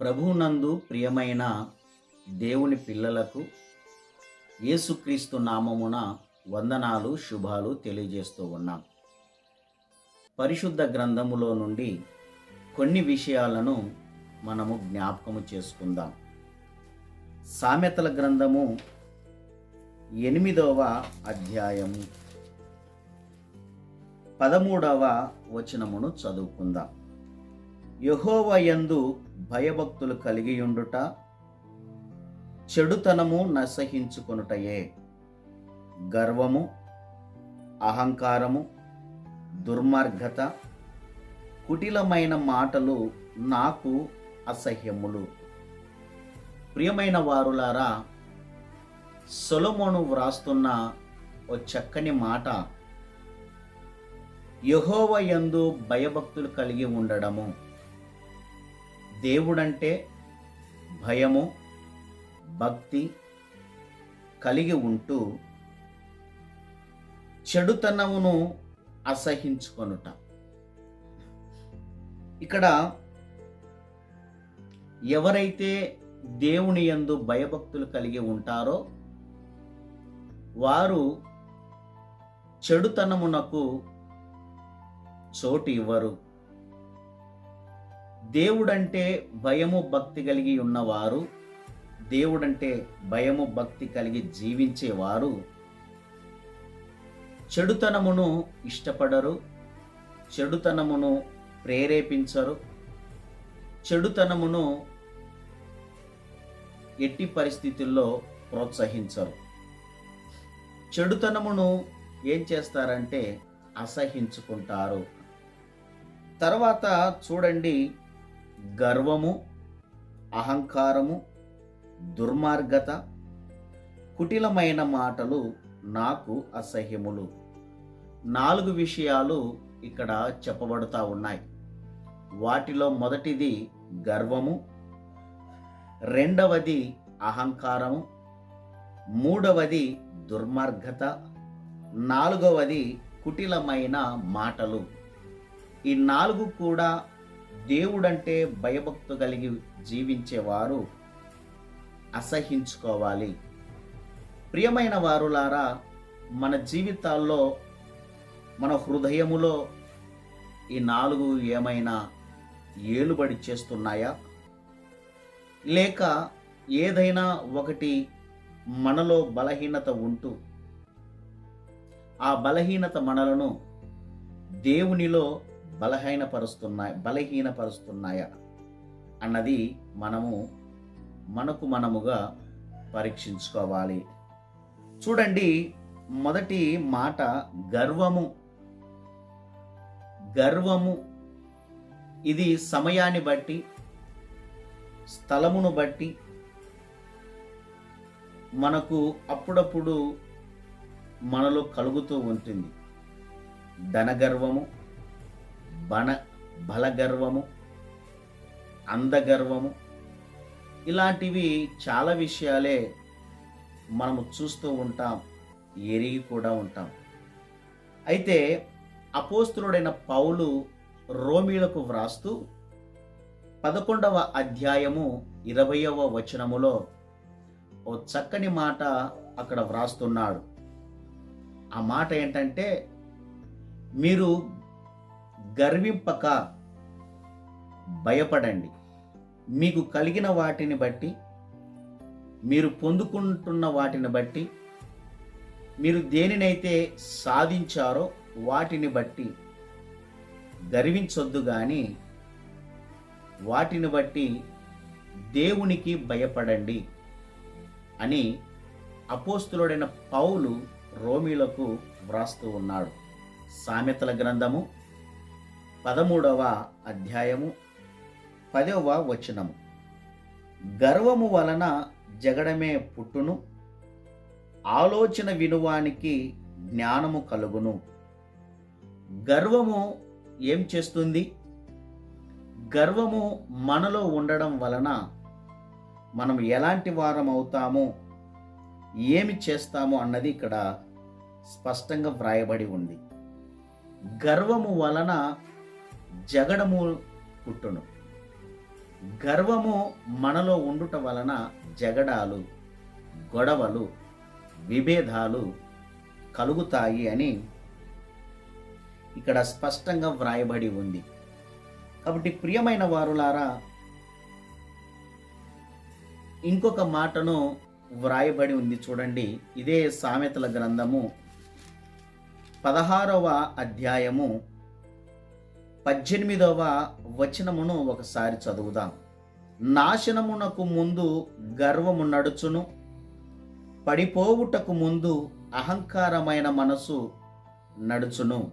ప్రభునందు ప్రియమైన దేవుని పిల్లలకు యేసుక్రీస్తు నామమున వందనాలు శుభాలు తెలియజేస్తూ ఉన్నాం. పరిశుద్ధ గ్రంథములో నుండి కొన్ని విషయాలను మనము జ్ఞాపకము చేసుకుందాం. సామెతల గ్రంథము ఎనిమిదవ అధ్యాయము పదమూడవ వచనమును చదువుకుందాం. యహోవయందు భయభక్తులు కలిగియుండుట చెడుతనము నసహించుకొనుటయే. గర్వము అహంకారము దుర్మార్గత కుటిలమైన మాటలు నాకు అసహ్యములు. ప్రియమైన వారులారా సొలమోను వ్రాస్తున్న ఓ చక్కని మాట. యహోవయందు భయభక్తులు కలిగి ఉండడము. దేవుడంటే భయము భక్తి కలిగి ఉంటూ చెడుతనమును అసహించుకొనుట. ఇక్కడ ఎవరైతే దేవుని యందు భయభక్తులు కలిగి ఉంటారో వారు చెడుతనమునకు చోటు ఇవ్వరు. దేవుడంటే భయము భక్తి కలిగి ఉన్నవారు దేవుడంటే భయము భక్తి కలిగి జీవించేవారు చెడుతనమును ఇష్టపడరు చెడుతనమును ప్రేరేపించరు చెడుతనమును ఎట్టి పరిస్థితుల్లో ప్రోత్సహించరు. చెడుతనమును ఏం చేస్తారంటే అసహించుకుంటారు. తర్వాత చూడండి గర్వము అహంకారము దుర్మార్గత కుటిలమైన మాటలు నాకు అసహ్యములు. నాలుగు విషయాలు ఇక్కడ చెప్పబడుతూ ఉన్నాయి. వాటిలో మొదటిది గర్వము రెండవది అహంకారము మూడవది దుర్మార్గత నాలుగవది కుటిలమైన మాటలు. ఈ నాలుగు కూడా దేవుడంటే భయభక్తు కలిగి జీవించేవారు అసహించుకోవాలి. ప్రియమైన వారులారా మన జీవితాల్లో మన హృదయములో ఈ నాలుగు ఏమైనా ఏలుబడి చేస్తున్నాయా? లేక ఏదైనా ఒకటి మనలో బలహీనత ఉంటూ ఆ బలహీనత మనలను దేవునిలో బలహీనపరుస్తున్నాయి బలహీనపరుస్తున్నాయా అన్నది మనము మనకు మనముగా పరీక్షించుకోవాలి. చూడండి మొదటి మాట గర్వము. గర్వము. ఇది సమయాన్ని బట్టి స్థలమును బట్టి మనకు అప్పుడప్పుడు మనలో కలుగుతూ ఉంటుంది. ధనగర్వము. బణ బలగర్వము అందగర్వము ఇలాంటివి చాలా విషయాలే మనము చూస్తూ ఉంటాం ఎరిగి కూడా ఉంటాం. అయితే అపోస్తులుడైన పౌలు రోమిలకు వ్రాస్తూ పదకొండవ అధ్యాయము ఇరవయవ వచనములో ఓ చక్కని మాట అక్కడ వ్రాస్తున్నాడు. ఆ మాట ఏంటంటే మీరు గర్వింపక భయపడండి. మీకు కలిగిన వాటిని బట్టి మీరు పొందుకుంటున్న వాటిని బట్టి మీరు దేనినైతే సాధించారో వాటిని బట్టి గర్వించొద్దు కానీ వాటిని బట్టి దేవునికి భయపడండి అని అపోస్తులుడైన పౌలు రోమిలకు వ్రాస్తూ ఉన్నాడు. సామెతల గ్రంథము పదమూడవ అధ్యాయము పదవ వచనము. గర్వము వలన జగడమే పుట్టును ఆలోచన వినువానికి జ్ఞానము కలుగును. గర్వము ఏం చేస్తుంది? గర్వము మనలో ఉండడం వలన మనం ఎలాంటి వారం అవుతామో? ఏమి చేస్తాము అన్నది ఇక్కడ స్పష్టంగా వ్రాయబడి ఉంది. గర్వము వలన జగడము పుట్టును. గర్వము మనలో ఉండుట వలన జగడాలు గొడవలు విభేదాలు కలుగుతాయి అని ఇక్కడ స్పష్టంగా వ్రాయబడి ఉంది. కాబట్టి ప్రియమైన వారులారా ఇంకొక మాటను వ్రాయబడి ఉంది చూడండి. ఇదే సామెతల గ్రంథము పదహారవ అధ్యాయము పద్దెనిమిదవ వచనమును ఒకసారి చదువుదాం. నాశనమునకు ముందు గర్వము నడుచును పడిపోవుటకు ముందు అహంకారమైన మనసు నడుచును.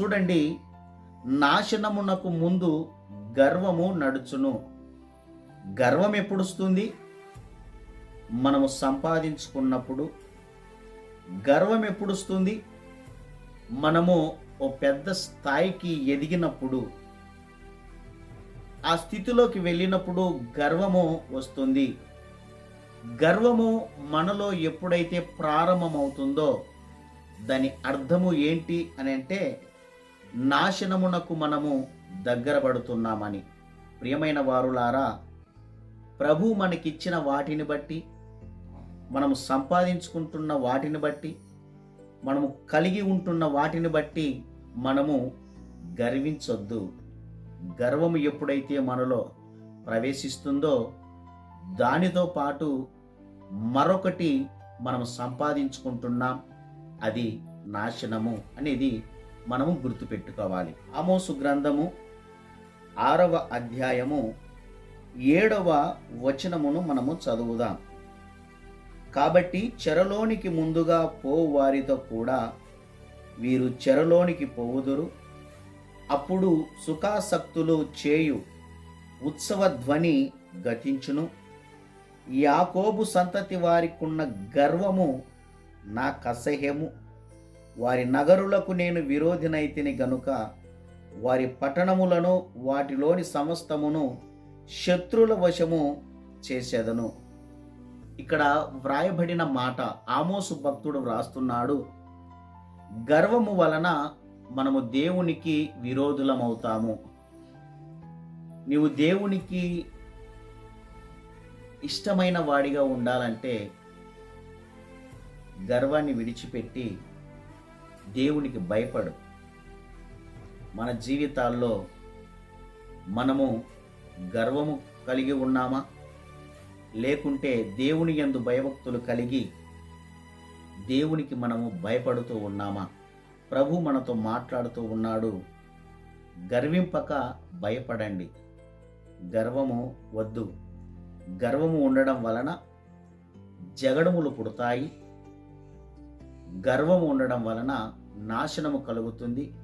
చూడండి నాశనమునకు ముందు గర్వము నడుచును. గర్వం ఎప్పుడుస్తుంది మనము సంపాదించుకున్నప్పుడు. గర్వం ఎప్పుడు వస్తుంది? మనము ఓ పెద్ద స్థాయికి ఎదిగినప్పుడు ఆ స్థితిలోకి వెళ్ళినప్పుడు గర్వము వస్తుంది. గర్వము మనలో ఎప్పుడైతే ప్రారంభమవుతుందో దాని అర్థము ఏంటి అని అంటే నాశనమునకు మనము దగ్గర పడుతున్నామని. ప్రియమైన వారులారా ప్రభు మనకిచ్చిన వాటిని బట్టి మనము సంపాదించుకుంటున్న వాటిని బట్టి మనము కలిగి ఉంటున్న వాటిని బట్టి మనము గర్వించొద్దు. గర్వము ఎప్పుడైతే మనలో ప్రవేశిస్తుందో దానితో పాటు మరొకటి మనం సంపాదించుకుంటున్నాం అది నాశనము అనేది మనము గుర్తుపెట్టుకోవాలి. ఆమోసు గ్రంథము ఆరవ అధ్యాయము ఏడవ వచనమును మనము చదువుదాం. కాబట్టి చెరలోనికి ముందుగా పోవు వారితో కూడా వీరు చెరలోనికి పోవుదురు. అప్పుడు సుఖాసక్తులు చేయు ఉత్సవ ధ్వని గతించును. యాకోబు సంతతి వారికున్న గర్వము నా కసహ్యము. వారి నగరులకు నేను విరోధినైతిని గనుక వారి పట్టణములను వాటిలోని సమస్తమును శత్రుల వశము చేసేదను. ఇక్కడ వ్రాయబడిన మాట ఆమోసు భక్తుడు వ్రాస్తున్నాడు. గర్వము వలన మనము దేవునికి విరోధులమవుతాము. నీవు దేవునికి ఇష్టమైన వాడిగా ఉండాలంటే గర్వాన్ని విడిచిపెట్టి దేవునికి భయపడు. మన జీవితాల్లో మనము గర్వము కలిగి ఉన్నామా? లేకుంటే దేవుని యందు భయభక్తులు కలిగి దేవునికి మనము భయపడుతూ ఉన్నామా? ప్రభు మనతో మాట్లాడుతూ ఉన్నాడు. గర్వింపక భయపడండి. గర్వము వద్దు. గర్వము ఉండడం వలన జగడములు పుడతాయి. గర్వము ఉండడం వలన నాశనము కలుగుతుంది.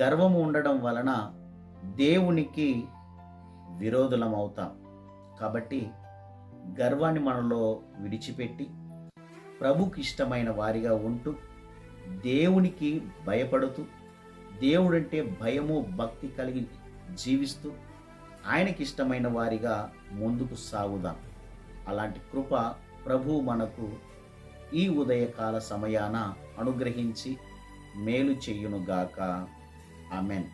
గర్వము ఉండడం వలన దేవునికి విరోధులం అవుతాం కాబట్టి గర్వాన్ని మనలో విడిచిపెట్టి ప్రభుకి ఇష్టమైన వారిగా ఉంటూ దేవునికి భయపడుతూ దేవుడంటే భయము భక్తి కలిగి జీవిస్తూ ఆయనకి ఇష్టమైన వారిగా ముందుకు సాగుదాం. అలాంటి కృప ప్రభు మనకు ఈ ఉదయకాల సమయాన అనుగ్రహించి మేలు చెయ్యునుగాక ఆమెన్.